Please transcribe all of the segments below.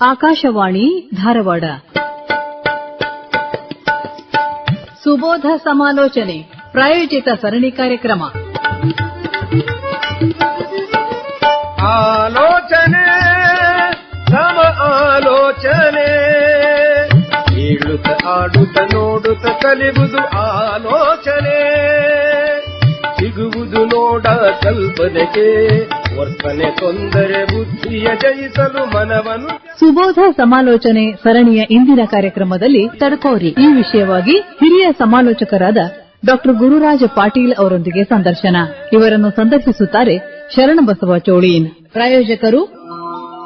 ಆಕಾಶವಾಣಿ ಧಾರವಾಡ. ಸುಬೋಧ ಸಮಾಲೋಚನೆ, ಪ್ರಾಯೋಜಿತ ಸರಣಿ ಕಾರ್ಯಕ್ರಮ. ಆಲೋಚನೆ, ಸಮ ಆಲೋಚನೆ. ಏಳುತ್ತ ಆಡುತ್ತ ನೋಡುತ್ತ ಕಲಿಬುದು ಆಲೋಚನೆ. ಸಿಗುವುದು ನೋಡ ಕಲ್ಪನೆಗೆ. ವರ್ತನೆ ತೊಂದರೆ ಬುದ್ಧಿಯ ಜಯಿಸಲು ಮನವನು ಸುಬೋಧ ಸಮಾಲೋಚನೆ ಸರಣಿಯ ಇಂದಿನ ಕಾರ್ಯಕ್ರಮದಲ್ಲಿ ತಡಕೋರಿ. ಈ ವಿಷಯವಾಗಿ ಹಿರಿಯ ಸಮಾಲೋಚಕರಾದ ಡಾಕ್ಟರ್ ಗುರುರಾಜ ಪಾಟೀಲ್ ಅವರೊಂದಿಗೆ ಸಂದರ್ಶನ. ಇವರನ್ನು ಸಂದರ್ಶಿಸುತ್ತಾರೆ ಶರಣಬಸವ ಚೋಳೀನ್. ಪ್ರಾಯೋಜಕರು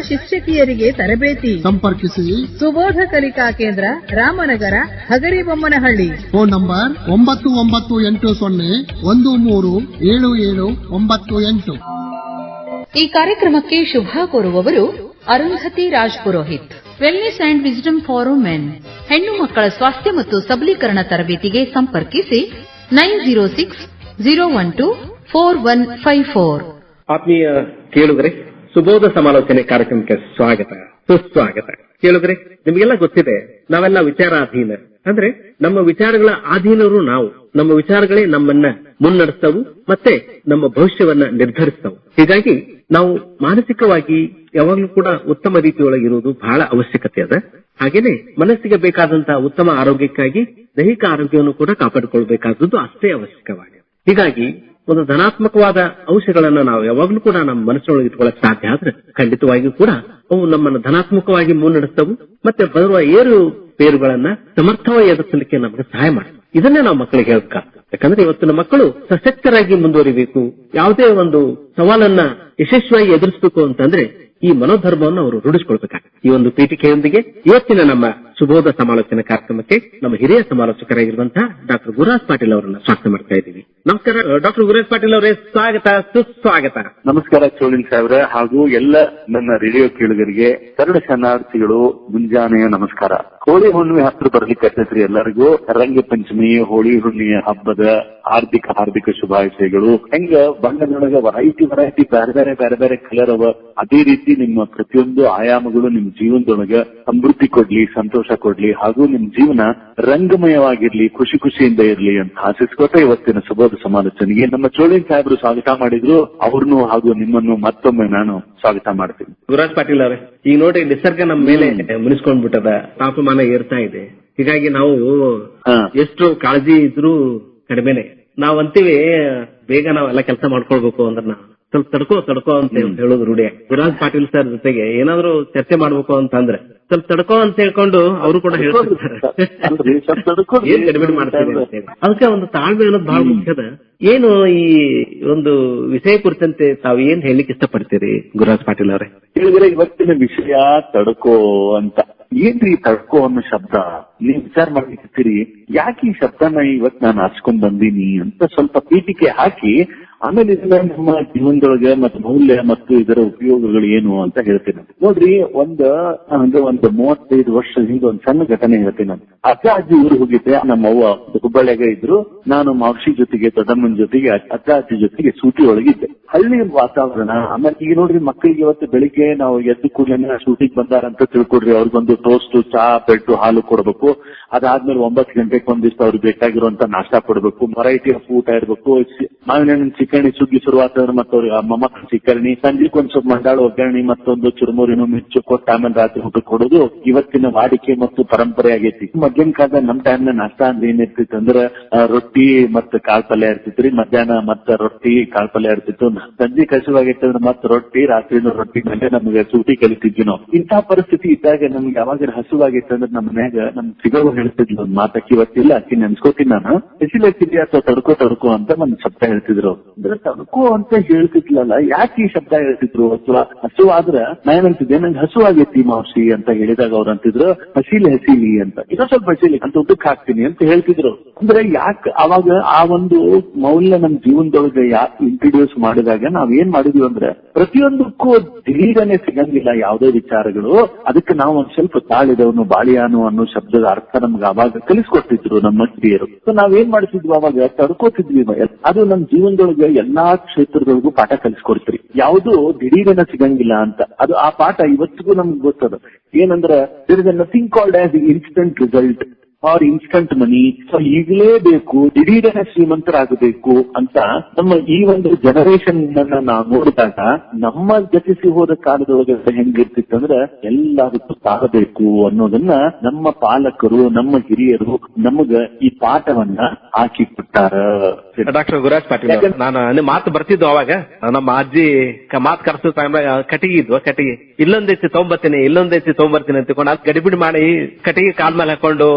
ಶಿಕ್ಷಕಿಯರಿಗೆ ತರಬೇತಿ. ಸಂಪರ್ಕಿಸಿ. ಸುಬೋಧ ಕಲಿಕಾ ಕೇಂದ್ರ ರಾಮನಗರ ಹಗರಿಬೊಮ್ಮನಹಳ್ಳಿ. ಫೋನ್ ನಂಬರ್ ಒಂಬತ್ತು ಒಂಬತ್ತು ಎಂಟು ಸೊನ್ನೆ ಒಂದು ಮೂರು ಏಳು ಏಳು ಒಂಬತ್ತು ಎಂಟು. ಈ ಕಾರ್ಯಕ್ರಮಕ್ಕೆ ಶುಭ ಕೋರುವವರು Arundhati Raj Purohit. Wellness and wisdom for men ಹೆಣ್ಣು ಮಕ್ಕಳ ಸ್ವಾಸ್ಥ್ಯ ಮತ್ತು ಸಬಲೀಕರಣ ತರಬೇತಿಗೆ ಸಂಪರ್ಕಿಸಿ nine zero six zero one two four one five four. ಆತ್ಮೀಯ ಕೇಳುಗರೆ ಸುಬೋಧ ಸಮಾಲೋಚನೆ ಕಾರ್ಯಕ್ರಮಕ್ಕೆ ಸ್ವಾಗತ. ಸುಸ್ವಾಗತ. ಕೇಳಿದ್ರೆ, ನಿಮಗೆಲ್ಲ ಗೊತ್ತಿದೆ, ನಾವೆಲ್ಲ ವಿಚಾರಾಧೀನ. ಅಂದ್ರೆ ನಮ್ಮ ವಿಚಾರಗಳ ಅಧೀನರು ನಾವು. ನಮ್ಮ ವಿಚಾರಗಳೇ ನಮ್ಮನ್ನ ಮುನ್ನಡೆಸ್ತವು, ಮತ್ತೆ ನಮ್ಮ ಭವಿಷ್ಯವನ್ನ ನಿರ್ಧರಿಸ್ತವು. ಹೀಗಾಗಿ ನಾವು ಮಾನಸಿಕವಾಗಿ ಯಾವಾಗಲೂ ಕೂಡ ಉತ್ತಮ ರೀತಿಯೊಳಗಿರುವುದು ಬಹಳ ಅವಶ್ಯಕತೆ ಅದ. ಹಾಗೇನೆ ಮನಸ್ಸಿಗೆ ಬೇಕಾದಂತಹ ಉತ್ತಮ ಆರೋಗ್ಯಕ್ಕಾಗಿ ದೈಹಿಕ ಆರೋಗ್ಯವನ್ನು ಕೂಡ ಕಾಪಾಡಿಕೊಳ್ಬೇಕಾದದ್ದು ಅಷ್ಟೇ ಅವಶ್ಯಕವಾಗಿದೆ. ಹೀಗಾಗಿ ಒಂದು ಧನಾತ್ಮಕವಾದ ಅಂಶಗಳನ್ನ ನಾವು ಯಾವಾಗ್ಲೂ ಕೂಡ ನಮ್ಮ ಮನಸ್ಸಿನೊಳಗೆ ಇಟ್ಕೊಳ್ಳಕ್ ಸಾಧ್ಯ ಆದ್ರೆ ಖಂಡಿತವಾಗಿಯೂ ಕೂಡ ಅವು ನಮ್ಮನ್ನು ಧನಾತ್ಮಕವಾಗಿ ಮುನ್ನಡೆಸ್ತವು ಮತ್ತೆ ಬರುವ ಏರು ಪೇರುಗಳನ್ನ ಸಮರ್ಥವಾಗಿ ಎದುರಿಸಲಿಕ್ಕೆ ನಮಗೆ ಸಹಾಯ ಮಾಡುತ್ತೆ ಇದನ್ನೇ ನಾವು ಮಕ್ಕಳಿಗೆ ಹೇಳ್ಬೇಕಾಗ್ತದೆ ಯಾಕಂದ್ರೆ ಇವತ್ತಿನ ಮಕ್ಕಳು ಸಶಕ್ತರಾಗಿ ಮುಂದುವರಿಬೇಕು. ಯಾವುದೇ ಒಂದು ಸವಾಲನ್ನ ಯಶಸ್ವಿಯಾಗಿ ಎದುರಿಸಬೇಕು ಅಂತಂದ್ರೆ ಈ ಮನೋಧರ್ಮವನ್ನು ಅವರು ರೂಢಿಸಿಕೊಳ್ಬೇಕಾಗ್ತದೆ ಈ ಒಂದು ಪೀಠಿಕೆಯೊಂದಿಗೆ ಇವತ್ತಿನ ನಮ್ಮ ಸುಬೋಧ ಸಮಾಲೋಚನೆ ಕಾರ್ಯಕ್ರಮಕ್ಕೆ ನಮ್ಮ ಹಿರಿಯ ಸಮಾಲೋಚಕರಾಗಿರುವಂತಹ ಡಾಕ್ಟರ್ ಗುರುರಾಜ್ ಪಾಟೀಲ್ ಅವರನ್ನ ಸ್ವಾಗತ ಮಾಡ್ತಾ ಇದ್ದೀವಿ. ನಮಸ್ಕಾರ ಡಾಕ್ಟರ್ ಗುರುರಾಜ್ ಪಾಟೀಲ್ ಅವರೇ, ಸ್ವಾಗತ, ಸುಸ್ವಾಗತ. ನಮಸ್ಕಾರ ಚೋಳಿನ್ ಸಾಹೇಬ್ರೆ, ಹಾಗೂ ಎಲ್ಲ ನನ್ನ ರೇಡಿಯೋ ಕೇಳುಗರಿಗೆ ಕನ್ನಡ ಶರಣಾರ್ಥಿಗಳು, ಮುಂಜಾನೆಯ ನಮಸ್ಕಾರ. ಹೋಳಿ ಹುಣ್ಣಿಮೆ ಹತ್ರ ಬರ್ಲಿಕ್ಕೆ ಎಲ್ಲರಿಗೂ. ರಂಗ ಪಂಚಮಿ, ಹೋಳಿ ಹುಣ್ಣಿಮೆ ಹಬ್ಬದ ಹಾರ್ದಿಕ ಹಾರ್ದಿಕ ಶುಭಾಶಯಗಳು. ಹೆಂಗ ಬಣ್ಣದೊಳಗ ವೆರೈಟಿ ವೆರೈಟಿ ಬೇರೆ ಬೇರೆ ಬೇರೆ ಬೇರೆ ಕಲರ್ ಅವ, ಅದೇ ರೀತಿ ನಿಮ್ಮ ಪ್ರತಿಯೊಂದು ಆಯಾಮಗಳು ನಿಮ್ ಜೀವನದೊಳಗೆ ಸಮೃದ್ಧಿ ಕೊಡ್ಲಿ ಸಂತೋಷ ಕೊಡ್ಲಿ ಹಾಗೂ ನಿಮ್ ಜೀವನ ರಂಗಮಯವಾಗಿರ್ಲಿ ಖುಷಿ ಖುಷಿಯಿಂದ ಇರ್ಲಿ ಅಂತ ಆಶಿಸ್ಕೊತ ಇವತ್ತಿನ ಸುಬೋಧ ಸಮಾಲೋಚನೆಗೆ ನಮ್ಮ ಚೋಳಿನ್ ಸಾಹೇಬರು ಸ್ವಾಗತ ಮಾಡಿದ್ರು. ಅವ್ರನ್ನು ಹಾಗೂ ನಿಮ್ಮನ್ನು ಮತ್ತೊಮ್ಮೆ ನಾನು ಸ್ವಾಗತ ಮಾಡ್ತೀನಿ. ಗುರುರಾಜ್ ಪಾಟೀಲ್ ಅವರೇ ಈಗ ನೋಡಿ ನಿಸರ್ಗ ನಮ್ಮ ಮೇಲೆ ಮುನಿಸ್ಕೊಂಡ್ಬಿಟ್ಟದ ತಾಪಮಾನ ಏರ್ತಾ ಇದೆ. ಹೀಗಾಗಿ ನಾವು. ಎಷ್ಟು ಕಾಳಜಿ ಇದ್ರೂ ಕಡಿಮೆನೆ. ನಾವಂತೀವಿ ಬೇಗ ನಾವೆಲ್ಲ ಕೆಲಸ ಮಾಡ್ಕೊಳ್ಬೇಕು ಅಂದ್ರೆ ನಾವು ಸ್ವಲ್ಪ ತಡ್ಕೋ ತಡ್ಕೋ ಅಂತ ಹೇಳೋದು ರೂಢಿ. ಗುರುರಾಜ್ ಪಾಟೀಲ್ ಸರ್ ಜೊತೆಗೆ ಏನಾದ್ರು ಚರ್ಚೆ ಮಾಡ್ಬೇಕು ಅಂತ ಅಂದ್ರೆ ಸ್ವಲ್ಪ ತಡ್ಕೋ ಅಂತ ಹೇಳ್ಕೊಂಡು ಅವರು ಕೂಡ ಹೇಳ್ತಾರೆ. ಏನ್ ಗಡಿಬಿಡಿ ಅದಕ್ಕೆ ಒಂದು ತಾಳ್ಮೆ ಅನ್ನೋದು ಬಹಳ ಮುಖ್ಯದ. ಏನು ಈ ಒಂದು ವಿಷಯ ಕುರಿತಂತೆ ತಾವು ಏನ್ ಹೇಳಲಿಕ್ಕೆ ಇಷ್ಟಪಡ್ತೀರಿ ಗುರುರಾಜ್ ಪಾಟೀಲ್ ಅವರೇ? ಹೇಳಿದ್ರೆ ಇವತ್ತಿನ ವಿಷಯ ತಡ್ಕೋ ಅಂತ. ಏನ್ರಿ ತಡ್ಕೋ ಅನ್ನೋ ಶಬ್ದ? ನೀವು ವಿಚಾರ ಮಾಡ್ಲಿಕ್ಕಿರ್ತೀರಿ ಯಾಕೆ ಈ ಶಬ್ದನ ಇವತ್ ನಾನು ಹಚ್ಕೊಂಡ್ ಬಂದೀನಿ ಅಂತ ಸ್ವಲ್ಪ ಪೀಠಿಕೆ ಹಾಕಿ ಆಮೇಲೆ ಇದನ್ನ ನಮ್ಮ ಜೀವನದೊಳಗೆ ಮತ್ತೆ ಮೌಲ್ಯ ಮತ್ತು ಇದರ ಉಪಯೋಗಗಳು ಏನು ಅಂತ ಹೇಳ್ತೀನಿ. ನೋಡ್ರಿ, ಒಂದ್, ಅಂದ್ರೆ ಒಂದ್ ಮೂವತ್ತೈದು ವರ್ಷದ ಹಿಂದೆ ಒಂದ್ ಸಣ್ಣ ಘಟನೆ ಹೇಳ್ತೀನಿ ನಾನು. ಅಕ್ಕ ಅಜ್ಜಿ ಊರು ಹೋಗಿದ್ದೆ. ನಮ್ಮ ಅವ್ವ ಹುಬ್ಬಳ್ಳಿಯಾಗ ಇದ್ರು. ನಾನು ಮಾವಶಿ ಜೊತೆಗೆ, ದೊಡ್ಡಮ್ಮನ ಜೊತೆಗೆ ಅಕ್ಕ ಅಜ್ಜಿ ಜೊತೆಗೆ ಸೂಟಿ ಒಳಗಿದ್ದೆ. ಹಳ್ಳಿ ವಾತಾವರಣ, ಆಮೇಲೆ ಈಗ ನೋಡ್ರಿ ಮಕ್ಕಳಿಗೆ ಇವತ್ತು ಬೆಳಿಗ್ಗೆ ನಾವು ಎದ್ದು ಕೂಡಲೇ ಶೂಟಿಂಗ್ ಬಂದಾರಂತ ತಿಳ್ಕೊಡ್ರಿ. ಅವ್ರಿಗೊಂದು ಟೋಸ್ಟ್ ಚಹಾ ಬೆಡ್ ಹಾಲು ಕೊಡ್ಬೇಕು. ಅದಾದ್ಮೇಲೆ ಒಂಬತ್ತು ಗಂಟೆಗೆ ಒಂದಿಷ್ಟು ಅವ್ರಿಗೆ ಬೇಕಾಗಿರುವಂತ ನಾಷ್ಟಾ ಕೊಡ್ಬೇಕು. ವೆರೈಟಿ ಆಫ್ ಊಟ ಇರ್ಬೇಕು ಮಾವಿನ ಹಣ್ಣಿನ ಚಿಕಣಿ ಸುಗ್ಗಿ ಶುರುವಾದವ್ರು ಮತ್ತೆ ಅವ್ರಿಗೆ ಮೊಮ್ಮಕ್ಕಳ ಸಿಕ್ಕರಣಿ ಸಂಜೆಗೆ ಒಂದ್ ಸ್ವಲ್ಪ ಮಂಡಾಳು ಒಗ್ಗರಣಿ ಮತ್ತೊಂದು ಚುರುಮೂರಿನ ಮಿರ್ಚು ಕೊಟ್ಟು ಆಮೇಲೆ ರಾತ್ರಿ ಊಟ ಕೊಡೋದು ಇವತ್ತಿನ ವಾಡಿಕೆ ಮತ್ತು ಪರಂಪರೆ ಆಗೈತಿ. ಮಧ್ಯಾಹ್ನ ಕಾಲದ ನಮ್ ಟೈಮ್ ನಾಷ್ಟಾ ಅಂದ್ರೆ ಏನಿರ್ತಿತ್ತು ಅಂದ್ರೆ ರೊಟ್ಟಿ ಮತ್ತ ಕಾಳ್ ಪಲ್ಯ ಇರ್ತಿತ್ರಿ ಮಧ್ಯಾಹ್ನ ಮತ್ತ ರೊಟ್ಟಿ, ಕಾಳ್ ಪಲ್ಯ ಇರ್ತಿತ್ತು. ಸಂಜೆ ಕಸಿವಾಗಿತ್ತು ಅಂದ್ರೆ ಮತ್ತ ರೊಟ್ಟಿ, ರಾತ್ರಿನೂ ರೊಟ್ಟಿ ಮೇಲೆ ನಮ್ಗೆ ಸೂಟಿ ಕಲಿತಿದ್ವಿ ನಾವು. ಇಂತಹ ಪರಿಸ್ಥಿತಿ ಇದ್ದಾಗ ನಮ್ಗೆ ಯಾವಾಗ ಹಸುವಾಗಿತ್ತು ಅಂದ್ರೆ ನಮ್ಮ ಮನ್ಯಾಗ ನಮ್ ಸಿಗೋ ಹೇಳ್ತಿದ್ಲು ಒಂದ್ ಮಾತಕ್ಕೆ ಇವತ್ತಿಲ್ಲ, ಅಕ್ಕಿ ನೆನ್ಸ್ಕೋತೀನಿ ನಾನು. ಬಿಸಿಲು ಹಚ್ಚಿದ್ಯಾ ಅಥವಾ ತಡ್ಕೋ ತಡ್ಕೋ ಅಂತ ನಮ್ ಶಬ್ದ ಹೇಳ್ತಿದ್ರು ಅಂದ್ರೆ ತಡ್ಕೋ ಅಂತ ಹೇಳ್ತಿದ್ಲಲ್ಲ, ಯಾಕೆ ಈ ಶಬ್ದ ಹೇಳ್ತಿದ್ರು ಅಥವಾ ಹಸು ಆದ್ರೆ ನಾನಂತಿದ್ದೆ ನಂಗೆ ಹಸು ಆಗೈತಿ ಮಾವಸಿ ಅಂತ ಹೇಳಿದಾಗ ಅವ್ರು ಅಂತಿದ್ರು, ಹಸೀಲಿ ಹಸೀಲಿ ಅಂತ. ಇನ್ನೊಂದ್ ಸ್ವಲ್ಪ ಹಸೀಲಿ, ಅಂತ ಉದ್ದಕ್ಕೆ ಹಾಕ್ತೀನಿ ಅಂತ ಹೇಳ್ತಿದ್ರು ಅಂದ್ರೆ ಯಾಕೆ ಅವಾಗ ಆ ಒಂದು ಮೌಲ್ಯ ನಮ್ ಜೀವನದೊಳಗೆ ಯಾಕೆ ಇಂಟ್ರೊಡ್ಯೂಸ್ ಮಾಡಿದಾಗ ನಾವ್ ಏನ್ ಮಾಡಿದ್ವಿ ಅಂದ್ರೆ ಪ್ರತಿಯೊಂದಕ್ಕೂ ದಿಢೀರನೆ ಸಿಗಂಗಿಲ್ಲ ಯಾವುದೇ ವಿಚಾರಗಳು. ಅದಕ್ಕೆ ನಾವು ಒಂದ್ ಸ್ವಲ್ಪ ತಾಳಿದವನು ಬಾಳಿಯಾನು ಅನ್ನೋ ಶಬ್ದದ ಅರ್ಥ ನಮ್ಗೆ ಅವಾಗ ಕಲಿಸ್ಕೊಟ್ಟಿದ್ರು ನಮ್ಮ ಹಿರಿಯರು. ಸೊ ನಾವೇನ್ ಮಾಡ್ತಿದ್ವಿ ಅವಾಗ? ತಡ್ಕೋತಿದ್ವಿ ಅದು ನಮ್ ಜೀವನದೊಳಗೆ ಎಲ್ಲಾ ಕ್ಷೇತ್ರದೊಳಗೂ ಪಾಠ ಕಲಿಸ್ಕೊಡ್ತೀರಿ. ಯಾವುದು ದಿಢೀರನ ಸಿಗಂಗಿಲ್ಲ ಅಂತ. ಅದು ಆ ಪಾಠ ಇವತ್ತಿಗೂ ನಮ್ಗೆ ಗೊತ್ತದ. ಏನಂದ್ರೆ there is nothing called as instant result or instant money so ಈಗಲೇಬೇಕು ದಿಢೀರನೆ ಶ್ರೀಮಂತರಾಗಬೇಕು ಅಂತ ನಮ್ಮ ಈ ಒಂದು ಜನರೇಷನ್ ಅನ್ನ ನಾವು ನೋಡಿದಾಗ ನಮ್ಮ ಗತಿಸಿ ಹೋದ ಕಾಲದೊಳಗೆ ಹೆಂಗಿರ್ತಿತ್ತಂದ್ರೆ ಎಲ್ಲದಕ್ಕೂ ಸಾಗಬೇಕು ಅನ್ನೋದನ್ನ ನಮ್ಮ ಪಾಲಕರು ನಮ್ಮ ಹಿರಿಯರು ನಮಗ ಈ ಪಾಠವನ್ನ ಹಾಕಿ ಕೊಟ್ಟಾರ ಡಾಕ್ಟರ್ ಗುರುರಾಜ್ ಪಾಟೀಲ್. ನಾನು ನಿಮ್ ಮಾತು ಬರ್ತಿದ್ದು ಅವಾಗ ನಮ್ಮ ಅಜ್ಜಿ ಮಾತು ಕರ್ಸೋ ಟೈಮ್ ಕಟಿಗೆ ಇದ್ವ ಕಟಿಗೆ ಇಲ್ಲೊಂದೈತಿ ತೊಗೊಂಬರ್ತೀನಿ ಇಲ್ಲೊಂದೈತಿ ತೊಗೊಂಬರ್ತೀನಿ ಅಂತ ಗಡಿಬಿಡಿ ಮಾಡಿ ಕಟಿಗೆ ಕಾಲ್ ಮೇಲೆ ಹಾಕೊಂಡು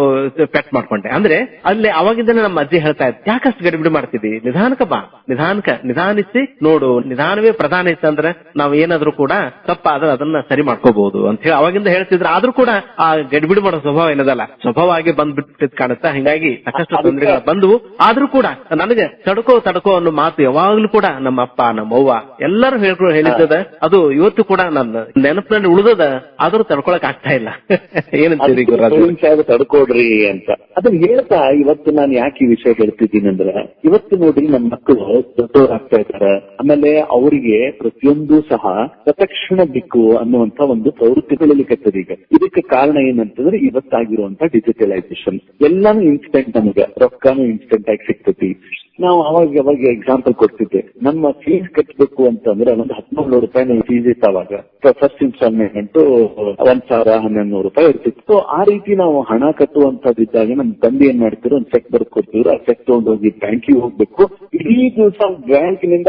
ಪೆಟ್ ಮಾಡ್ಕೊಂಡೆ. ಅಂದ್ರೆ ಅಲ್ಲಿ ಅವಾಗಿಂದನೇ ನಮ್ಮ ಅಜ್ಜಿ ಹೇಳ್ತಾ ಇತ್ತು ಯಾಕಷ್ಟು ಗಡಿಬಿಡಿ ಮಾಡ್ತಿದ್ದಿ? ನಿಧಾನಕ ಬಾ. ನಿಧಾನಕ ನಿಧಾನಿಸಿ ನೋಡು. ನಿಧಾನವೇ ಪ್ರಧಾನ ಇತ್ತಂದ್ರೆ ನಾವ್ ಏನಾದ್ರೂ ಕೂಡ ತಪ್ಪಾದ್ರೆ ಅದನ್ನ ಸರಿ ಮಾಡ್ಕೋಬಹುದು ಅಂತ ಹೇಳಿ ಅವಾಗಿಂದ ಹೇಳ್ತಿದ್ರು. ಆದ್ರೂ ಕೂಡ ಆ ಗಡಿಬಿಡಿ ಮಾಡೋ ಸ್ವಭಾವ ಏನದಲ್ಲ. ಸ್ವಭಾವವಾಗಿ ಬಂದ್ಬಿಟ್ಟಿದ್ ಕಾಣುತ್ತಾ. ಹಿಂಗಾಗಿ ಸಾಕಷ್ಟು ತೊಂದರೆಗಳು ಬಂದವು. ಆದ್ರೂ ಕೂಡ ನನಗೆ ತಡಕೋ ತಡಕೋ ಅನ್ನೋ ಮಾತು ಯಾವಾಗ್ಲೂ ಕೂಡ ನಮ್ಮ ಅಪ್ಪ ನಮ್ಮ ಅವ್ವ ಎಲ್ಲರೂ ಹೇಳ್ಕೊಂಡು ಹೇಳಿದ್ದದ. ಅದು ಇವತ್ತು ಕೂಡ ನನ್ನ ನೆನಪಿನಲ್ಲಿ ಉಳಿದದ. ಆದ್ರೂ ತಡ್ಕೊಳಕ್ ಆಗ್ತಾ ಇಲ್ಲ. ಏನಂತೀರಿ ಗುರುರಾಜ್? ತಡ್ಕೊಡ್ರಿ. ಅಂತ. ಅದನ್ನ ಹೇಳ್ತಾ ಇವತ್ತು ನಾನು ಯಾಕೆ ಈ ವಿಷಯ ಹೇಳ್ತಿದ್ದೀನಿ ಅಂದ್ರೆ, ಇವತ್ತು ನೋಡಿ ನಮ್ಮ ಮಕ್ಕಳು ದೊಡ್ಡವರಾಗ್ತಾ ಇದ್ದಾರೆ. ಆಮೇಲೆ ಅವರಿಗೆ ಪ್ರತಿಯೊಂದು ಸಹ ಪ್ರತಕ್ಷಣ ದಿಕ್ಕು ಅನ್ನುವಂತ ಒಂದು ಪ್ರವೃತ್ತಿಗಳಲ್ಲಿ ಕಟ್ಟದೆ ಈಗ. ಇದಕ್ಕೆ ಕಾರಣ ಏನಂತಂದ್ರೆ ಇವತ್ತಾಗಿರುವಂತ ಡಿಜಿಟಲೈಸೇಷನ್ ಎಲ್ಲಾನು ಇನ್ಸ್ಟೆಂಟ್ ನಮಗೆ. ರೊಕ್ಕನು ಇನ್ಸ್ಟೆಂಟ್ ಆಗಿ ಸಿಗ್ತತಿ. ನಾವು ಅವಾಗ ಅವಾಗ ಎಕ್ಸಾಂಪಲ್ ಕೊಡ್ತಿದ್ದೆ. ನಮ್ಮ ಫೀಸ್ ಕಟ್ಟಬೇಕು ಅಂತಂದ್ರೆ ಒಂದು ಹದಿನೇಳು ರೂಪಾಯಿ ಫೀಸ್ ಇತ್ತು ಅವಾಗ. ಫಸ್ಟ್ ಇನ್ಸ್ಟಾಲ್ಮೆಂಟ್ ಒಂದ್ ಸಾವಿರ ಹನ್ನೆರಡು ನೂರು ರೂಪಾಯಿ ಇರ್ತಿತ್ತು. ಸೊ ಆ ರೀತಿ ನಾವು ಹಣ ಕಟ್ಟುವಂತದ್ದಿದ್ದಾಗ ನಮ್ ತಂದೆ ಏನ್ ಮಾಡ್ತಿದ್ರು, ಒಂದ್ ಚೆಕ್ ಬರ್ದು ಕೊಡ್ತಿದ್ರು. ಆ ಚೆಕ್ ತಗೊಂಡೋಗಿ ಬ್ಯಾಂಕಿಗೆ ಹೋಗ್ಬೇಕು. ಇಡೀ ದಿವಸ ಬ್ಯಾಂಕ್ನಿಂದ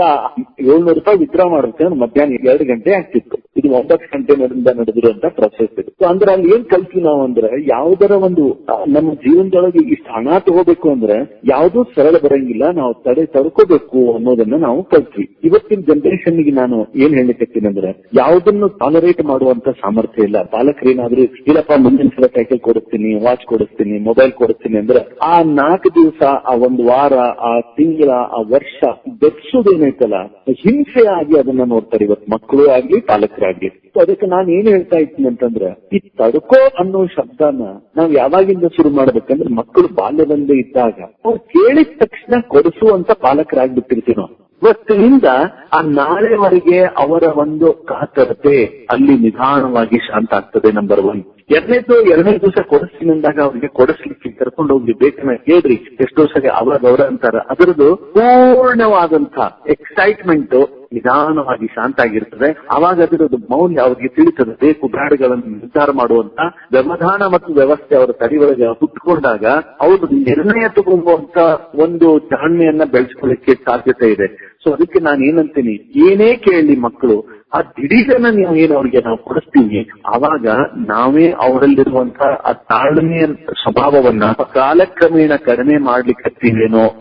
ಏಳ್ನೂರು ರೂಪಾಯಿ ವಿತ್ಡ್ರಾ ಮಾಡುತ್ತೆ. ಮಧ್ಯಾಹ್ನ ಎರಡು ಗಂಟೆ ಆಗ್ತಿತ್ತು. ಇದು ಒಂಬತ್ತು ಗಂಟೆನಿಂದ ನಡೆದಿರುವಂತ ಪ್ರೊಸೆಸ್ ಇದು. ಅಂದ್ರೆ ಅಲ್ಲಿ ಏನ್ ಕಲ್ತಿ ನಾವು ಅಂದ್ರೆ, ಯಾವ್ದಾರ ಒಂದು ನಮ್ಮ ಜೀವನದೊಳಗೆ ಇಷ್ಟು ಹಣ ತಗೋಬೇಕು ಅಂದ್ರೆ, ಯಾವ್ದು ಸರಳ ಬರಂಗಿಲ್ಲ. ನಾವು ತಡೆ ತಡ್ಕೋಬೇಕು ಅನ್ನೋದನ್ನ ನಾವು ಕಲ್ತ್ವಿ. ಇವತ್ತಿನ ಜನರೇಷನ್ಗೆ ನಾನು ಏನ್ ಹೇಳಲಿಕ್ಕೆ ಅಂದ್ರೆ, ಯಾವುದನ್ನು ಟಾಲರೇಟ್ ಮಾಡುವಂತ ಸಾಮರ್ಥ್ಯ ಇಲ್ಲ. ಪಾಲಕರೇನಾದ್ರೂ, ಇಲ್ಲಪ್ಪ, ಮುಂದಿನ ಸಲ ಸೈಕಲ್ ಕೊಡಿಸ್ತೀನಿ ವಾಚ್ ಕೊಡಿಸ್ತೀನಿ ಮೊಬೈಲ್ ಕೊಡಿಸ್ತೀನಿ ಅಂದ್ರೆ, ಆ ನಾಲ್ಕು ದಿವಸ, ಆ ಒಂದು ವಾರ, ಆ ತಿಂಗಳ, ಆ ವರ್ಷ ಬೆಚ್ಚೋದೇನೈತಲ್ಲ ಹಿಂಸೆ ಆಗಿ ಅದನ್ನ ನೋಡ್ತಾರೆ ಇವತ್ತು ಮಕ್ಕಳು ಆಗ್ಲಿ ಪಾಲಕರಾಗ್ಲಿ ಅದಕ್ಕೆ ನಾನು ಏನ್ ಹೇಳ್ತಾ ಇದ್ದೀನಿ ಅಂತಂದ್ರೆ, ಈ ತಡ್ಕೋ ಅನ್ನೋ ಶಬ್ದನ ನಾವ್ ಯಾವಾಗಿಂದ ಶುರು ಮಾಡ್ಬೇಕಂದ್ರೆ ಮಕ್ಕಳು ಬಾಲ್ಯದಲ್ಲೇ ಇದ್ದಾಗ. ಅವ್ರು ಕೇಳಿದ ತಕ್ಷಣ ಕೊಡಿಸುವಂತ ಪಾಲಕರಾಗ್ಬಿಟ್ಟಿರ್ತೀವಿ ಬಿಟ್ಟಿರ್ತೀನೋ ಇವತ್ತಿನಿಂದ ಆ ನಾಳೆವರೆಗೆ ಅವರ ಒಂದು ಕಾತರತೆ ಅಲ್ಲಿ ನಿಧಾನವಾಗಿ ಶಾಂತ ಆಗ್ತದೆ ನಂಬರ್ ಒನ್ ಎರಡನೇದು, ಎರಡನೇ ದಿವಸ ಕೊಡಿಸ್ತೀನಿ ಅಂದಾಗ ಅವ್ರಿಗೆ ಕೊಡಿಸ್ಲಿಕ್ಕೆ ಕರ್ಕೊಂಡು ಹೋಗಿ ಬೇಕನ್ನ ಹೇಳ್ರಿ, ಎಷ್ಟೋ ಸರಿ ಅವಾಗ ಗೌರವ ಅಂತಾರ. ಅದರದ್ದು ಪೂರ್ಣವಾದಂತ ಎಕ್ಸೈಟ್ಮೆಂಟ್ ನಿಧಾನವಾಗಿ ಶಾಂತ ಆಗಿರ್ತದೆ. ಅವಾಗ ಅದರದ್ದು ಮೌಲ್ಯ ಅವ್ರಿಗೆ ತಿಳಿತದೆ. ಬೇಕು, ಬ್ಯಾಡ್ಗಳನ್ನು ನಿರ್ಧಾರ ಮಾಡುವಂತ ವ್ಯವಧಾನ ಮತ್ತು ವ್ಯವಸ್ಥೆ ಅವರ ತಡಿ ಒಳಗೆ ಹುಟ್ಟುಕೊಂಡಾಗ ಅವರು ನಿರ್ಣಯ ತಗೊಂಬುವಂತ ಒಂದು ಚಾಣ್ಮೆಯನ್ನ ಬೆಳೆಸ್ಕೊಳ್ಳಿಕ್ಕೆ ಸಾಧ್ಯತೆ ಇದೆ. ಸೊ ಅದಕ್ಕೆ ನಾನು ಏನಂತೀನಿ ಏನೇ ಕೇಳಿ ಮಕ್ಕಳು ಆ ದಿಢೀರನ್ನ ನೀವು ಏನು ಅವ್ರಿಗೆ ನಾವು ಕೊಡಿಸ್ತೀವಿ. ಆವಾಗ ನಾವೇ ಅವರಲ್ಲಿರುವಂತ ಆ ತಾಳ್ಮೆಯ ಸ್ವಭಾವವನ್ನ ಕಾಲಕ್ರಮೇಣ ಕಡಿಮೆ ಮಾಡ್ಲಿಕ್ಕೆ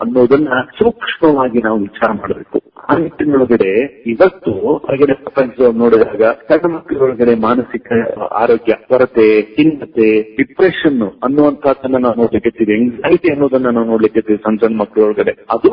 ಅನ್ನೋದನ್ನ ಸೂಕ್ಷ್ಮವಾಗಿ ನಾವು ವಿಚಾರ ಮಾಡಬೇಕು. ಆ ನಿಟ್ಟಿನೊಳಗಡೆ ಇವತ್ತು ಹೊರಗಡೆ ಪ್ರಪಂಚ ನೋಡಿದಾಗ ಸಣ್ಣ ಮಕ್ಕಳೊಳಗಡೆ ಮಾನಸಿಕ ಆರೋಗ್ಯ, ಕೊರತೆ, ಖಿನ್ನತೆ ಡಿಪ್ರೆಷನ್ ಅನ್ನುವಂತಹದನ್ನ ನಾವು ನೋಡ್ಲಿಕ್ಕೆ ಎಂಗ್ಸೈಟಿ ಅನ್ನೋದನ್ನ ನಾವು ನೋಡ್ಲಿಕ್ಕೆ ಸಣ್ಣ ಸಣ್ಣ ಮಕ್ಕಳೊಳಗಡೆ. ಅದು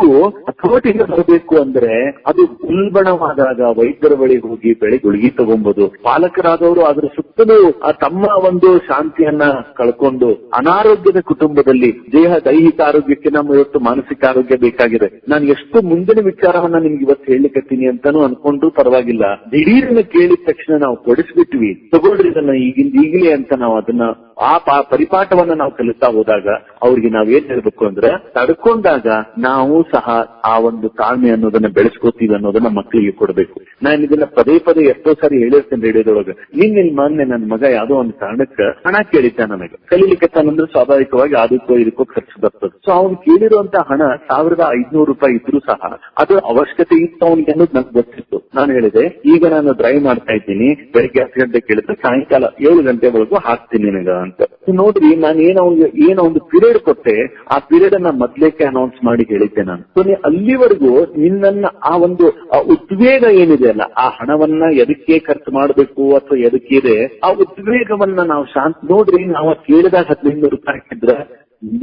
ಹತೋಟಿಗೆ ಬರಬೇಕು ಅಂದ್ರೆ ಅದು ಉಲ್ಬಣವಾದಾಗ ವೈದ್ಯರ ಬಳಿ ಹೋಗಿ ಬೆಳೆ ಗುಳಿಗೆ ತಗೊಂಬೋದು. ಪಾಲಕರಾದವರು ಅದರ ಸುತ್ತಲೂ ತಮ್ಮ ಒಂದು ಶಾಂತಿಯನ್ನ ಕಳ್ಕೊಂಡು ಅನಾರೋಗ್ಯದ ಕುಟುಂಬದಲ್ಲಿ ದೇಹ ದೈಹಿಕ ಆರೋಗ್ಯಕ್ಕೆ ನಮ್ಮ ಇವತ್ತು ಮಾನಸಿಕ ಆರೋಗ್ಯ ಬೇಕಾಗಿದೆ. ನಾನು ಎಷ್ಟು ಮುಂದಿನ ವಿಚಾರವನ್ನ ನಿಮ್ಗೆ ಇವತ್ತು ಹೇಳಿಕತ್ತೀನಿ ಅಂತಾನು ಅನ್ಕೊಂಡ್ರು ಪರವಾಗಿಲ್ಲ. ದಿಢೀರನ್ನ ಕೇಳಿದ ತಕ್ಷಣ ನಾವು ಕೊಡಿಸ್ಬಿಟ್ವಿ ತಗೊಳ್ರಿ ಇದನ್ನ ಈಗಿಂದ ಈಗಲೇ ಅಂತ ನಾವು ಅದನ್ನ ಆ ಪಾ- ಪರಿಪಾಠವನ್ನ ನಾವು ಕಲಿತಾ ಹೋದಾಗ ಅವ್ರಿಗೆ ನಾವ್ ಏನ್ ಹೇಳ್ಬೇಕು ಅಂದ್ರೆ ತಡ್ಕೊಂಡಾಗ ನಾವು ಸಹ ಆ ಒಂದು ತಾಳ್ಮೆ ಅನ್ನೋದನ್ನ ಬೆಳೆಸ್ಕೋತೀವಿ ಅನ್ನೋದನ್ನ ಮಕ್ಕಳಿಗೆ ಕೊಡ್ಬೇಕು. ನಾನು ಇದನ್ನ ಪದೇ ಪದೇ ಎಷ್ಟೋ ಸಾರಿ ಹೇಳಿರ್ತೇನೆ ರೇಡಿಯೋದೊಳಗೆ. ನಿನ್ನೆ ಮೊನ್ನೆ ನನ್ನ ಮಗ ಯಾವ್ದೋ ಒಂದು ಕಾರಣಕ್ಕೆ ಹಣ ಕೇಳಿದ್ದ ನನಗೆ. ಕಲೀಲಿಕ್ಕೆ ತಾನಂದ್ರೆ ಸ್ವಾಭಾವಿಕವಾಗಿ ಅದಕ್ಕೋ ಇದಕ್ಕೋ ಖರ್ಚು ಬರ್ತದೆ. ಸೊ ಅವ್ನು ಕೇಳಿರುವಂತ ಹಣ ಸಾವಿರದ ಐದ್ನೂರು ರೂಪಾಯಿ ಇದ್ರೂ ಸಹ ಅದು ಅವಶ್ಯಕತೆ ಇತ್ತು ಅವನಿಗೆ ಅನ್ನೋದು ನನ್ಗೆ ಗೊತ್ತಿತ್ತು ನಾನು ಹೇಳಿದೆ, ಈಗ ನಾನು ಡ್ರೈವ್ ಮಾಡ್ತಾ ಇದ್ದೀನಿ, ಬೆಳಿಗ್ಗೆ ಹತ್ತು ಗಂಟೆ ಕೇಳಿದ್ರೆ ಸಾಯಂಕಾಲ ಏಳು ಗಂಟೆವರೆಗೂ ಹಾಕ್ತೀನಿ ನಿನಗ ಅಂತ. ನೋಡ್ರಿ, ನಾನು ಏನೋ ಒಂದು ಏನೋ ಒಂದು ಪೀರಿಯಡ್ ಕೊಟ್ಟೆ, ಆ ಪೀರಿಯಡ್ ಅನ್ನ ಮೊದ್ಲೇಕೆ ಅನೌನ್ಸ್ ಮಾಡಿ ಹೇಳಿದ್ದೆ ನಾನು. ಕೊನೆ ಅಲ್ಲಿವರೆಗೂ ನಿನ್ನ ಆ ಒಂದು ಉದ್ವೇಗ ಏನಿದೆ ಅಲ್ಲ, ಆ ಹಣವನ್ನ ಎದಕ್ಕೆ ಖರ್ಚು ಮಾಡಬೇಕು ಅಥವಾ ಎದಕ್ಕಿದೆ, ಆ ಉದ್ವೇಗವನ್ನ ನಾವು ಶಾಂತ, ನೋಡ್ರಿ, ನಾವು ಕೇಳಿದಾಗ ಹದಿನೈದು ರೂಪಾಯಿ ಹಾಕಿದ್ರೆ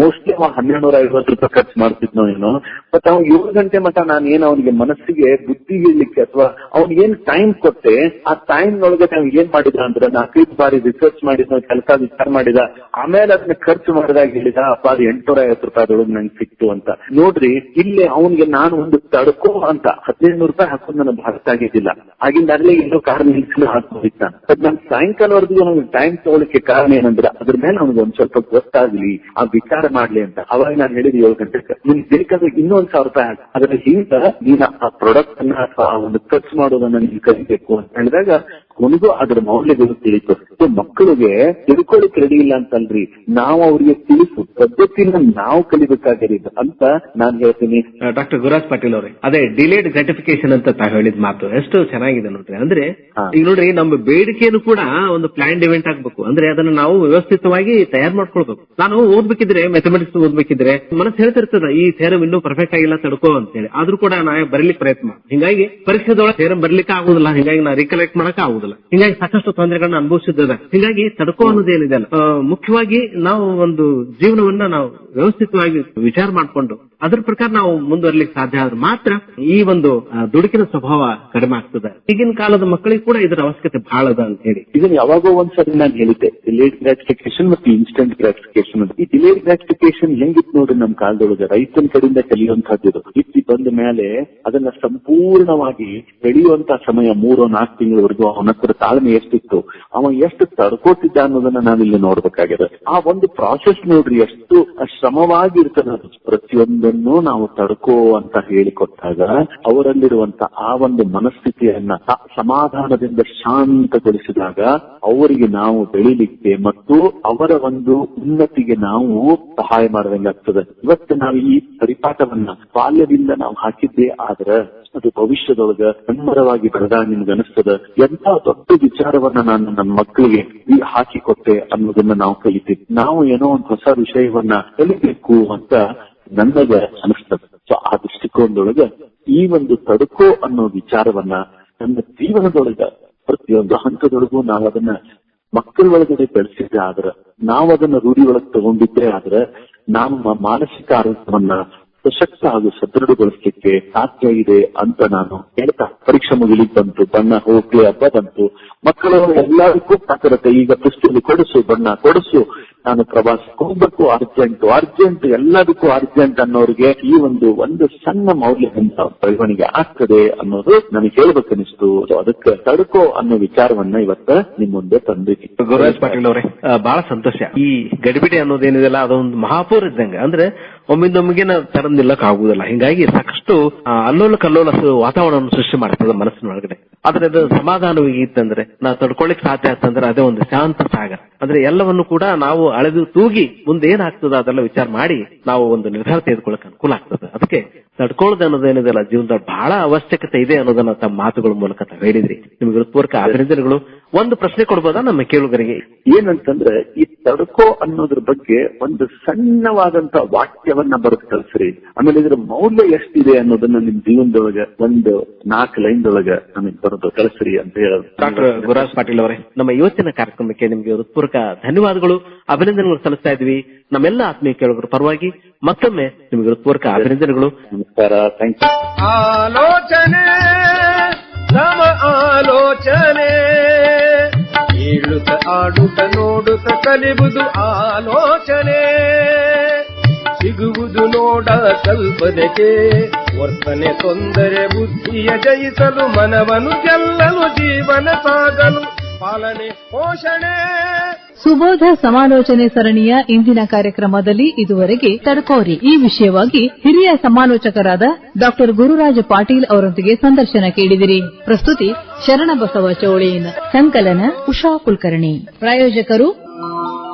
ಮೋಸ್ಟ್ಲಿ ಅವ ಹನ್ನೆರಡು ನೂರ ಐವತ್ತು ರೂಪಾಯಿ ಖರ್ಚು ಮಾಡ್ತಿದ್ನೋ ಏನೋ ಬಟ್ ಅವ್ನ್ ಏಳು ಗಂಟೆ ಮಟ್ಟ ನಾನು ಏನ್ ಅವನಿಗೆ ಮನಸ್ಸಿಗೆ ಬುದ್ಧಿ ಹೇಳಲಿಕ್ಕೆ ಅಥವಾ ಅವ್ನಿಗೆ ಏನ್ ಟೈಮ್ ಕೊಟ್ಟೆ, ಆ ಟೈಮ್ ನೊಳಗೆ ನಾವು ಏನ್ ಮಾಡಿದ ಅಂದ್ರೆ ನಾಲ್ಕೈದು ಬಾರಿ ರಿಸರ್ಚ್ ಮಾಡಿದ, ಕೆಲಸ ವಿಚಾರ ಮಾಡಿದ, ಆಮೇಲೆ ಅದನ್ನ ಖರ್ಚು ಮಾಡಿದಾಗ ಹೇಳಿದ, ಅಪ್ಪ, ಅದು ಎಂಟುನೂರ ಐವತ್ತು ರೂಪಾಯಿದೊಳಗೆ ನಂಗೆ ಸಿಕ್ತು ಅಂತ. ನೋಡ್ರಿ, ಇಲ್ಲಿ ಅವನಿಗೆ ನಾನು ಒಂದು ತಡ್ಕೋ ಅಂತ ಹದಿನೈದು ರೂಪಾಯಿ ಹಾಕೊಂಡು ನನಗೆ ಭಾರತ ಆಗಿದ್ದಿಲ್ಲ. ಆಗಿಂದ ಅಲ್ಲಿ ಎಲ್ಲೋ ಕಾರ್ ನಿಲ್ಸಲು ಹಾಕೋದಿತ್ತ ಬಟ್ ನನ್ ಸಾಯಂಕಾಲವರೆಗೂ ನನಗೆ ಟೈಮ್ ತಗೊಳ್ಳಿಕ್ಕೆ ಕಾರಣ ಏನಂದ್ರೆ, ಅದ್ರ ಮೇಲೆ ಅವ್ನಿಗೆ ಒಂದ್ ಸ್ವಲ್ಪ ಗೊತ್ತಾಗ್ಲಿ, ಆ ವಿಚಾರ ಮಾಡ್ಲಿ ಅಂತ. ಅವಾಗ ನಾನು ಹೇಳಿದ ಏಳು ಗಂಟೆಗೆ. ನಿಮ್ಗೆ ಬೇಕಾದ್ರೆ ಇನ್ನೊಂದ್ ಸಾವಿರ ರೂಪಾಯಿ ಹಾಕಿ ಅದ್ರ ಹಿಂದ ನೀನ್ ಆ ಪ್ರಾಡಕ್ಟ್ ಅನ್ನ ಅಥವಾ ಆ ಒಂದು ಖರ್ಚು ಮಾಡೋದನ್ನ ನೀನ್ ಕಲಿಬೇಕು ಅಂತ ಹೇಳಿದಾಗ ಕೊನೆಗೂ ಅದರ ಮೌಲ್ಯಗಳು ತಿಳಿತು ಮಕ್ಕಳಿಗೆ ತಿಳ್ಕೊಳ್ಳಿಕ್ ರೆಡಿ ಇಲ್ಲ ಅಂತಲ್ರಿ. ನಾವು ಅವರಿಗೆ ತಿಳಿಸು. ಪದ್ಧತಿನ ನಾವು ಕಲಿಬೇಕಾಗಿರೋದು ಅಂತ ನಾನು ಹೇಳ್ತೀನಿ. ಡಾಕ್ಟರ್ ಗುರುರಾಜ್ ಪಾಟೀಲ್ ಅವರೇ ಅದೇ ಡಿಲೇಡ್ ಗ್ರಾಟಿಫಿಕೇಶನ್ ಅಂತ ತಾವು ಹೇಳಿದ ಮಾತು ಎಷ್ಟು ಚೆನ್ನಾಗಿದೆ ನೋಡ್ರಿ. ಅಂದ್ರೆ ಈಗ ನೋಡ್ರಿ ನಮ್ಮ ಬೇಡಿಕೆಯನ್ನು ಕೂಡ ಒಂದು ಪ್ಲಾನ್ ಇವೆಂಟ್ ಆಗ್ಬೇಕು. ಅಂದ್ರೆ ಅದನ್ನ ನಾವು ವ್ಯವಸ್ಥಿತವಾಗಿ ತಯಾರು ಮಾಡ್ಕೊಳ್ಬೇಕು. ನಾನು ಓದ್ಬೇಕಿದ್ರೆ ಮ್ಯಾಥಮೆಟಿಕ್ಸ್ ಓದ್ಬೇಕಿದ್ರೆ ಮನಸ್ಸು ಹೇಳ್ತಿರ್ತದ ಈ ಥೇರಮ್ ಇನ್ನೂ ಪರ್ಫೆಕ್ಟ್ ಆಗಿಲ್ಲ ತಡ್ಕೋ ಅಂತ ಹೇಳಿ ಆದ್ರೂ ಕೂಡ ನಾ ಬರಲಿಕ್ಕೆ ಪ್ರಯತ್ನ. ಹಿಂಗಾಗಿ ಪರೀಕ್ಷೆದೊಳಗೆ ಥೇರಮ್ ಬರ್ಲಿಕ್ಕೆ ಆಗುದಿಲ್ಲ. ಹಿಂಗಾಗಿ ನಾ ರಿಕಲೆಕ್ಟ್ ಮಾಡಕ್ ಆಗುದಿಲ್ಲ ಹಿಂಗಾಗಿ ಸಾಕಷ್ಟು ತೊಂದರೆಗಳನ್ನ ಅನುಭವಿಸಿದ್ದೇವೆ. ಹಿಂಗಾಗಿ ತಡಕೋ ಅನ್ನೋದೇನಿದೆ ಅಲ್ಲ, ಮುಖ್ಯವಾಗಿ ನಾವು ಒಂದು ಜೀವನವನ್ನ ನಾವು ವ್ಯವಸ್ಥಿತವಾಗಿ ವಿಚಾರ ಮಾಡ್ಕೊಂಡು ಅದ್ರ ಪ್ರಕಾರ ನಾವು ಮುಂದುವರ್ಲಿಕ್ಕೆ ಸಾಧ್ಯ ಆದ್ರೆ ಮಾತ್ರ ಈ ಒಂದು ದುಡುಕಿನ ಸ್ವಭಾವ ಕಡಿಮೆ ಆಗ್ತದೆ. ಈಗಿನ ಕಾಲದ ಮಕ್ಕಳಿಗೆ ಕೂಡ ಇದರ ಅವಶ್ಯಕತೆ ಬಹಳ ಅದ ಅಂತ ಹೇಳಿ. ಇದನ್ನ ಯಾವಾಗೋ ಒಂದ್ಸರಿ ನಾನು ಹೇಳಿದ್ದೆ. ಡಿಲೇಡ್ ಗ್ರಾಟಿಫಿಕೇಶನ್ ಮತ್ತು ಇನ್ಸ್ಟೆಂಟ್ ಗ್ರಾಟಿಫಿಕೇಶನ್ ಈ ಡಿಲೇಡ್ ಗ್ರಾಟಿಫಿಕೇಶನ್ ಹೆಂಗಿತ್ತು ನೋಡ್ರಿ ನಮ್ ಕಾಲದೊಳಗೆ? ರೈತನ ಕಡೆಯಿಂದ ಕಲಿಯುವಂತಹದ್ದು ಇತ್ತಿ ಬಂದ ಮೇಲೆ ಅದನ್ನ ಸಂಪೂರ್ಣವಾಗಿ ಬೆಳೆಯುವಂತ ಸಮಯ ಮೂರೋ ನಾಲ್ಕು ತಿಂಗಳವರೆಗೂ ಅವನ ಹತ್ರ ತಾಳ್ಮೆ ಎಷ್ಟಿತ್ತು? ಅವ ಎಷ್ಟು ತಡ್ಕೋತಿದ್ದ ಅನ್ನೋದನ್ನ ನಾವಿಲ್ಲಿ ನೋಡ್ಬೇಕಾಗಿದೆ. ಆ ಒಂದು ಪ್ರಾಸೆಸ್ ನೋಡ್ರಿ, ಎಷ್ಟು ಶ್ರಮವಾಗಿ ಇರ್ತದೆ ಅದು ಪ್ರತಿಯೊಂದನ್ನು ನಾವು ತಡ್ಕೋ ಅಂತ ಹೇಳಿಕೊಟ್ಟಾಗ ಅವರಲ್ಲಿರುವಂತ ಆ ಒಂದು ಮನಸ್ಥಿತಿಯನ್ನ ಸಮಾಧಾನದಿಂದ ಶಾಂತಗೊಳಿಸಿದಾಗ ಅವರಿಗೆ ನಾವು ಬೆಳಿಲಿಕ್ಕೆ ಮತ್ತು ಅವರ ಒಂದು ಉನ್ನತಿಗೆ ನಾವು ಸಹಾಯ ಮಾಡಿದಂಗಾಗ್ತದೆ ಇವತ್ತು ನಾವು ಈ ಪರಿಪಾಠವನ್ನ ಬಾಲ್ಯದಿಂದ ನಾವು ಹಾಕಿದ್ದೇ ಆದ್ರೆ ಅದು ಭವಿಷ್ಯದೊಳಗ ಕಣ್ಮರವಾಗಿ ಬೆಳೆದಾಗ ನಿಮ್ಗೆ ಅನಿಸ್ತದ? ಎಂತ ದೊಡ್ಡ ವಿಚಾರವನ್ನ ನಾನು ನನ್ನ ಮಕ್ಕಳಿಗೆ ಈ ಹಾಕಿಕೊಟ್ಟೆ ಅನ್ನೋದನ್ನ ನಾವು ಕಲಿತೀವಿ. ನಾವು ಏನೋ ಒಂದು ಹೊಸ ವಿಷಯವನ್ನ ಕಲಿಬೇಕು ಅಂತ ನನಗ ಅನಿಸ್ತದೆ ಸೊ ಆ ದೃಷ್ಟಿಕೋನದೊಳಗ ಈ ಒಂದು ತಡಕೋ ಅನ್ನೋ ವಿಚಾರವನ್ನ ನನ್ನ ಜೀವನದೊಳಗ ಪ್ರತಿಯೊಂದು ಹಂತದೊಳಗೂ ನಾವು ಅದನ್ನ ಮಕ್ಕಳ ಒಳಗಡೆ ಬೆಳೆಸಿದ್ದೆ ಆದ್ರೆ, ನಾವು ಅದನ್ನ ರೂಢಿ ಒಳಗೆ ತಗೊಂಡಿದ್ದೇ ಆದ್ರೆ ನಮ್ಮ ಮಾನಸಿಕ ಆರೋಗ್ಯವನ್ನ ಸಶಕ್ತ ಹಾಗೂ ಸದೃಢಗೊಳಿಸಲಿಕ್ಕೆ ಸಾಧ್ಯ ಇದೆ ಅಂತ ನಾನು ಹೇಳ್ತಾ, ಪರೀಕ್ಷೆ ಮುಗಿಲಿ ಬಂತು, ಬಣ್ಣ ಹೋಗ್ಲಿ ಹಬ್ಬ ಬಂತು ಮಕ್ಕಳು ಎಲ್ಲರಿಗೂ ಸಾಕರತೆ ಈಗ ಪುಸ್ತಕ ಕೊಡಿಸು, ಬಣ್ಣ ಕೊಡಿಸು ನಾನು ಪ್ರವಾಸಕ್ಕೆ ಹೋಗ್ಬೇಕು ಅರ್ಜೆಂಟ್ ಅರ್ಜೆಂಟ್ ಎಲ್ಲದಕ್ಕೂ ಅರ್ಜೆಂಟ್ ಅನ್ನೋರಿಗೆ ಈ ಒಂದು ಒಂದು ಸಣ್ಣ ಮೌಲ್ಯದಿಂದ ಬೆಳವಣಿಗೆ ಆಗ್ತದೆ ಅನ್ನೋದು ನನಗೆ ಹೇಳ್ಬೇಕನ್ನಿಸ್ತು. ಅದಕ್ಕೆ ತಡ್ಕೋ ಅನ್ನೋ ವಿಚಾರವನ್ನ ಇವತ್ತ ನಿಮ್ ಮುಂದೆ ತಂದಿದ್ದೀನಿ ಗುರುರಾಜ್ ಪಾಟೀಲ್ ಅವರೇ ಬಹಳ ಸಂತೋಷ. ಈ ಗಡಿಬಿಡಿ ಅನ್ನೋದೇನಿದೆಲ್ಲ ಅದೊಂದು ಮಹಾಪೌರ ಇದ್ದಂಗೆ. ಅಂದ್ರೆ ಒಮ್ಮಿಂದೊಮ್ಮಿಗೆ ನಾವು ಆಗುದಿಲ್ಲ ಹಿಂಗಾಗಿ ಸಾಕಷ್ಟು ಅಲ್ಲೋಲ ಕಲ್ಲೋಲ ವಾತಾವರಣವನ್ನು ಸೃಷ್ಟಿ ಮಾಡ್ತದೆ ಮನಸ್ಸಿನೊಳಗಡೆ ಆದ್ರೆ ಅದು ಸಮಾಧಾನವಾಗಿ ಇತ್ತಂದ್ರೆ, ನಾವು ತಡ್ಕೊಳಿಕ್ ಸಾಧ್ಯ ಆಯ್ತಂದ್ರೆ ಅದೇ ಒಂದು ಶಾಂತ ಸಾಗರ. ಅಂದ್ರೆ ಎಲ್ಲವನ್ನು ಕೂಡ ನಾವು ಅಳೆದು ತೂಗಿ ಮುಂದೆ ಏನಾಗ್ತದ ಅದೆಲ್ಲ ವಿಚಾರ ಮಾಡಿ ನಾವು ಒಂದು ನಿರ್ಧಾರ ತೆಗೆದುಕೊಳ್ಳಕ್ ಅನುಕೂಲ ಆಗ್ತದೆ. ಅದಕ್ಕೆ ತಡ್ಕೊಳ್ಳೋದು ಅನ್ನೋದೇನಿದೆಲ್ಲ ಜೀವನದ ಬಹಳ ಅವಶ್ಯಕತೆ ಇದೆ ಅನ್ನೋದನ್ನ ತಮ್ಮ ಮಾತುಗಳ ಮೂಲಕ ತಾವು ಹೇಳಿದ್ರಿ. ನಿಮಗೆ ಹೃತ್ಪೂರ್ವಕ ಅಭಿನಂದನೆಗಳು. ಒಂದು ಪ್ರಶ್ನೆ ಕೊಡ್ಬೋದಾ? ನಮ್ಮ ಕೇಳುಗರಿಗೆ. ಏನಂತಂದ್ರೆ ಈ ತಡ್ಕೋ ಅನ್ನೋದ್ರ ಬಗ್ಗೆ ಒಂದು ಸಣ್ಣವಾದಂತ ವಾಕ್ಯವನ್ನ ಬರೆದು ಕಳ್ಸ್ರಿ ಆಮೇಲೆ ಇದ್ರ ಮೌಲ್ಯ ಎಷ್ಟಿದೆ ಅನ್ನೋದನ್ನ ನಿಮ್ ಜೀವನದೊಳಗೆ ಒಂದು ನಾಲ್ಕು ಲೈನ್ದೊಳಗ ನಮಗೆ ಬರೆದು. ಕಳಿಸ್ರಿ ಅಂತ ಡಾಕ್ಟರ್ ಗುರಾಜ್ ಗುರುರಾಜ್ ಪಾಟೀಲ್ ಅವರೇ ನಮ್ಮ ಇವತ್ತಿನ ಕಾರ್ಯಕ್ರಮಕ್ಕೆ ನಿಮಗೆ ಹೃತ್ಪೂರ್ವಕ ಧನ್ಯವಾದಗಳು. ಅಭಿನಂದನೆಗಳು ಸಲ್ಲಿಸ್ತಾ ಇದ್ವಿ. ನಮ್ಮೆಲ್ಲ ಆತ್ಮೀಯ ಕೇಳುಗರ ಪರವಾಗಿ ಮತ್ತೊಮ್ಮೆ ನಿಮಗೆ ಹೃತ್ಪೂರ್ವಕ ಅಭಿನಂದನೆಗಳು. ನಮಸ್ಕಾರ ಥ್ಯಾಂಕ್ ಯು ಆಲೋಚನೆ ನಮ ಆಲೋಚನೆ. ಏಳುತ್ತ ಆಡುತ್ತ ನೋಡುತ್ತ ಕಲಿಬುದು ಆಲೋಚನೆ. ಸಿಗುವುದು ನೋಡ ಕಲ್ಪನೆಗೆ. ವರ್ತನೆ ತೊಂದರೆ ಬುದ್ಧಿಯ ಜಯಿಸಲು ಮನವನು ಗೆಲ್ಲಲು ಜೀವನ ಸಾಗಲು ಪಾಲನೆ ಪೋಷಣೆ. ಸುಬೋಧ ಸಮಾಲೋಚನೆ ಸರಣಿಯ ಇಂದಿನ ಕಾರ್ಯಕ್ರಮದಲ್ಲಿ ಇದುವರೆಗೆ ತಡಕೋರಿ. ಈ ವಿಷಯವಾಗಿ ಹಿರಿಯ ಸಮಾಲೋಚಕರಾದ ಡಾಕ್ಟರ್ ಗುರುರಾಜ ಪಾಟೀಲ್ ಅವರೊಂದಿಗೆ ಸಂದರ್ಶನ ಕೇಳಿದಿರಿ. ಪ್ರಸ್ತುತಿ ಶರಣಬಸವ ಚೌಳಿಯಿಂದ. ಸಂಕಲನ ಉಷಾ ಕುಲಕರ್ಣಿ. ಪ್ರಾಯೋಜಕರು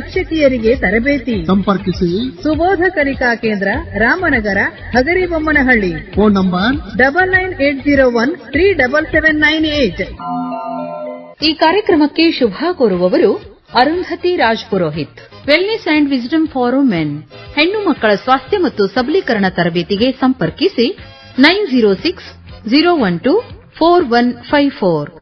ಶಿಕ್ಷಕಿಯರಿಗೆ ತರಬೇತಿ. ಸಂಪರ್ಕಿಸಿ. ಸುಬೋಧ ಕಲಿಕಾ ಕೇಂದ್ರ Ramanagara Hagaribommanahalli. Phone number? Double nine eight zero one three double seven nine eight ಈ ಕಾರ್ಯಕ್ರಮಕ್ಕೆ ಶುಭ ಕೋರುವವರು Arundhati Raj Purohit. Wellness and wisdom for men ಹೆಣ್ಣು ಮಕ್ಕಳ ಸ್ವಾಸ್ಥ್ಯ ಮತ್ತು ಸಬಲೀಕರಣ ತರಬೇತಿಗೆ ಸಂಪರ್ಕಿಸಿ nine zero six zero one two four one five four.